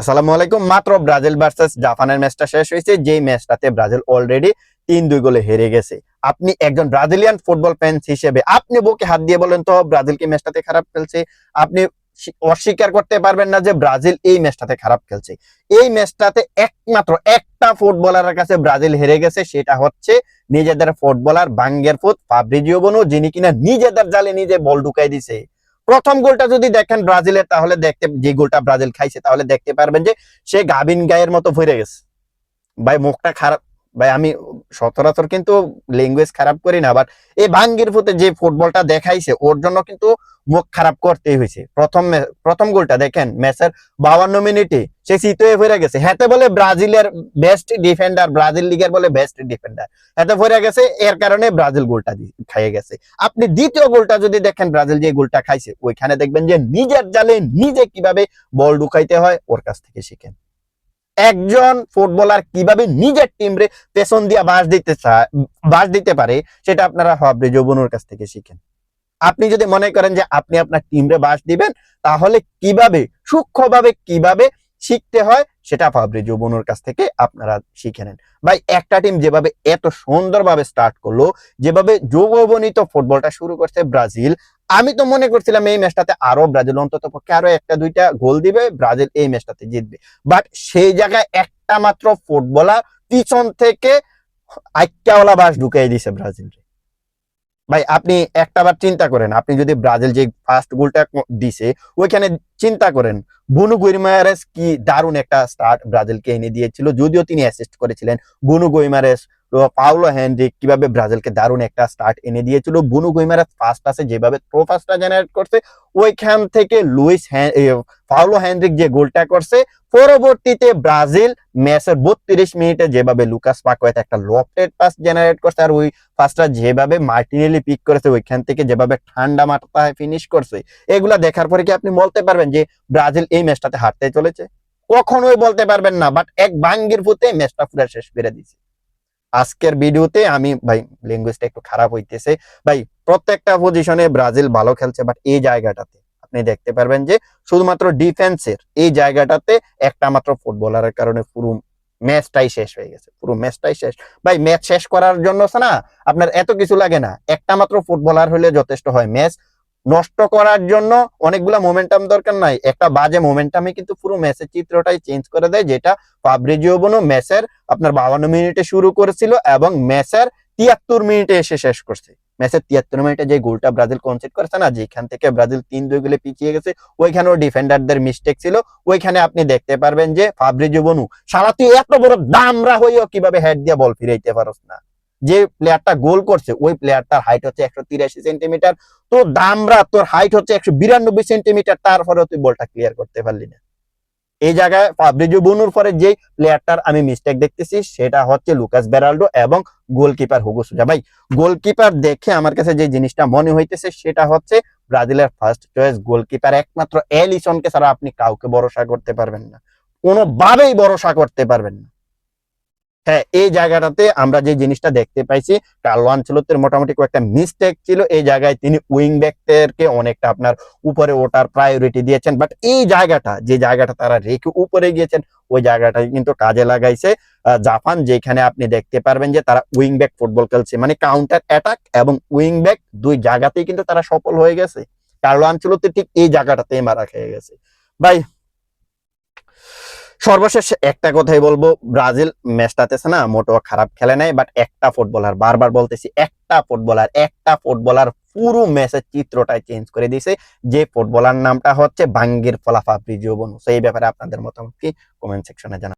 আসসালামু আলাইকুম। মাত্র ব্রাজিল ভার্সেস জাপানের ম্যাচটা শেষ হয়েছে। যেই ম্যাচটাতে ব্রাজিল অলরেডি তিন দুই গোলে হেরে গেছে। আপনি একজন ব্রাজিলিয়ান ফুটবল ফ্যান্স হিসেবে, আপনি বুকে হাত দিয়ে বলেন তো, ব্রাজিল কি ম্যাচটাতে খারাপ খেলছে? আপনি অস্বীকার করতে পারবেন না যে ব্রাজিল এই ম্যাচটাতে খারাপ খেলছে। এই ম্যাচটাতে একমাত্র একটা ফুটবলারের কাছে ব্রাজিল হেরে গেছে, সেটা হচ্ছে নিজেদের ফুটবলার বাঙ্গের ফুট ফাব্রিজিও বনু, যিনি কিনা নিজেদের জালে নিজে বল ঢুকাই দিছে। প্রথম গোলটা যদি দেখেন ব্রাজিলের, তাহলে দেখতে, যে গোলটা ব্রাজিল খাইছে, তাহলে দেখতে পারবেন যে সে গাবিন গায়ের মতো ভরে গেছে। ভাই, মুখটা খারাপ। ভাই, আমি সচরাচর কিন্তু ল্যাঙ্গুয়েজ খারাপ করি না বাট এই ভাঙ্গির ফুতে যে ফুটবলটা দেখাইছে, ওর জন্য কিন্তু মুখ খারাপ করতেই হয়েছে। প্রথম প্রথম গোলটা দেখেন ম্যাচের বাউান্ন মিনিটে সে শীত হয়ে ফিরে গেছে। হাতে বলে ব্রাজিলের বেস্ট ডিফেন্ডার ব্রাজিল লিগের বলে বেস্ট ডিফেন্ডার হাতে ফিরে গেছে, এর কারণে ব্রাজিল গোলটা খাইয়ে গেছে। আপনি দ্বিতীয় গোলটা যদি দেখেন, ব্রাজিল যে গোলটা খাইছে, ওইখানে দেখবেন যে নিজের জালে নিজে কীভাবে বল ঢুকাইতে হয়, ওর কাছ থেকে শিখেন। একজন ফুটবলার কীভাবে নিজের টিমরে পেছন দিয়া বাস দিতে চায় বাস দিতে পারে, সেটা আপনারা হাবরে যৌবনুর কাছ থেকে শিখেন। আপনি যদি মনে করেন যে আপনি আপনার টিমরে বাস দিবেন, তাহলে কীভাবে, সূক্ষ্মভাবে কীভাবে শিখতে হয়, সেটা ফাবরি যৌবনুর কাছ থেকে আপনারা শিখে নেন। ভাই, একটা টিম যেভাবে এত সুন্দরভাবে স্টার্ট করল, যেভাবে যৌবনিত ফুটবলটা শুরু করছে ব্রাজিল আমি তো মনে করছিলাম এই ম্যাচটাতে আরও ব্রাজিল অন্তত পক্ষে আরও একটা দুইটা গোল দিবে, ব্রাজিল এই ম্যাচটাতে জিতবে। বাট সেই জায়গায় একটা মাত্র ফুটবলার পিছন থেকে আইক্যাওয়ালা বাস ঢুকাই দিছে ব্রাজিল ভাই, আপনি একটা বার চিন্তা করেন, আপনি যদি ব্রাজিল যে ফার্স্ট গোলটা দিছে, ওইখানে চিন্তা করেন, বুনু গুইমারেস কি দারুণ একটা স্টার্ট ব্রাজিলকে এনে দিয়েছিল, যদিও তিনি অ্যাসিস্ট করেছিলেন, বুনু গুইমারেস পাউলো হ্যান্ড্রিক কীভাবে ব্রাজিলকে দারুণ একটা স্টার্ট এনে দিয়েছিল? বুনু গুইমারেস ফার্স্ট পাসে যেভাবে থ্রো পাসটা জেনারেট করছে ওইখান থেকে লুইস এ, হ্যান্ড্রিক যে গোলটা করছে পরবর্তীতে ব্রাজিল ম্যাচের বত্রিশ মিনিটে যেভাবে লুকাস পাকোয়েত একটা লফটেড পাস জেনারেট করছে আর ওই পাসটা যেভাবে মার্টিনেলি পিক করেছে ওইখান থেকে যেভাবে ঠান্ডা মাথায় ফিনিশ করছে এগুলা দেখার পরে কি আপনি বলতে পারবেন যে ব্রাজিল এই ম্যাচটাতে হারতে চলেছে? কখনোই বলতে পারবেন না বাট এক ভাঙ্গির ফুতে ম্যাচটা পুরো শেষ করে দিছে আজকের ভিডিওতে আমি, ভাই ল্যাঙ্গুয়েজটা একটু খারাপ হইতেছে। ভাই, প্রত্যেকটা পজিশনে ব্রাজিল ভালো খেলছে বাট এই জায়গাটাতে আপনি দেখতে পারবেন যে শুধুমাত্র ডিফেন্সের এই জায়গাটাতে একটা মাত্র ফুটবলারের কারণে পুরো ম্যাচটাই শেষ হয়ে গেছে, পুরো ম্যাচটাই শেষ। ভাই ম্যাচ শেষ করার জন্য না আপনার এত কিছু লাগে না, একটা মাত্র ফুটবলার হলে যথেষ্ট হয় ম্যাচ নষ্ট করার জন্য অনেকগুলা মোমেন্টাম দরকার নাই। একটা বাজে মোমেন্টামে কিন্তু পুরো ম্যাচের চিত্রটাই চেঞ্জ করে দেয়, যেটা ফাব্রিজিও বনো ম্যাচের আপনার বাউান্ন মিনিটে শুরু করেছিল এবং ম্যাচের তিয়াত্তর মিনিটে এসে শেষ করছে। ম্যাচের তিয়াত্তর মিনিটে যে গোলটা ব্রাজিল কনসিড করেছে না, যেখান থেকে ব্রাজিল তিন দুই গোলে পিছিয়ে গেছে, ওইখানেও ডিফেন্ডারদের মিস্টেক ছিল। ওইখানে আপনি দেখতে পারবেন যে ফাব্রিজিও বনু সারা তুই এত বড় দামরা হইও কীভাবে হেড দিয়ে বল ফিরাইতে পারস না। যে প্লেয়ারটা গোল করছে, ওই প্লেয়ারটার হাইট হচ্ছে একশো তিরাশি সেন্টিমিটার তো দামরা, তোর হাইট হচ্ছে একশো বিরানব্বই সেন্টিমিটার তারপরে তুই বলটা ক্লিয়ার করতে পারলি না। এই জায়গায় ফাব্রিজো বুনুর পরে যে প্লেয়ারটার আমি মিস্টেক দেখতেছি, সেটা হচ্ছে লুকাস বেরাল্ডো এবং গোলকিপার হুগো সুজা ভাই গোলকিপার দেখে আমার কাছে যে জিনিসটা মনে হইতেছে, সেটা হচ্ছে ব্রাজিলের ফার্স্ট চয়েস গোলকিপার একমাত্র এলিসনকে ছাড়া আপনি কাউকে ভরসা করতে পারবেন না। কোনোভাবেই ভরসা করতে পারবেন না। হ্যাঁ এই জায়গাটাতে আমরা যে জিনিসটা দেখতে পাইছি কার্লো আনচেলত্তির মোটামুটি কয়েকটা মিস্টেক ছিল। এই জায়গায় তিনি উইং ব্যাকদেরকে অনেকটা আপনার উপরে ওঠার প্রায়োরিটি দিয়েছেন। বাট এই জায়গাটা, যে জায়গাটা তারা রেখে উপরে গিয়েছেন, ওই জায়গাটাই কিন্তু কাজে লাগাইছে। জাপান যেখানে আপনি দেখতে পারবেন যে তারা উইং ব্যাক ফুটবল খেলছে মানে কাউন্টার অ্যাটাক এবং উইং ব্যাক দুই জায়গাতেই কিন্তু তারা সফল হয়ে গেছে। কার্লো আনচেলত্তি ঠিক এই জায়গাটাতেই মারা খেয়ে গেছে। ভাই সর্বশেষ একটা কথাই বলব, ব্রাজিল ম্যাচটাতে আছে না মোটো খারাপ খেলে নাই বাট একটা ফুটবলার বারবার বলতেছি, একটা ফুটবলার একটা ফুটবলার পুরো ম্যাচের চিত্রটাই চেঞ্জ করে দিয়েছে। যে ফুটবলার নামটা হচ্ছে বাঙ্গির ফলাফা, ব্রিজিও বনু। সেই ব্যাপারে আপনাদের মতামত কি? কমেন্ট সেকশনে জানান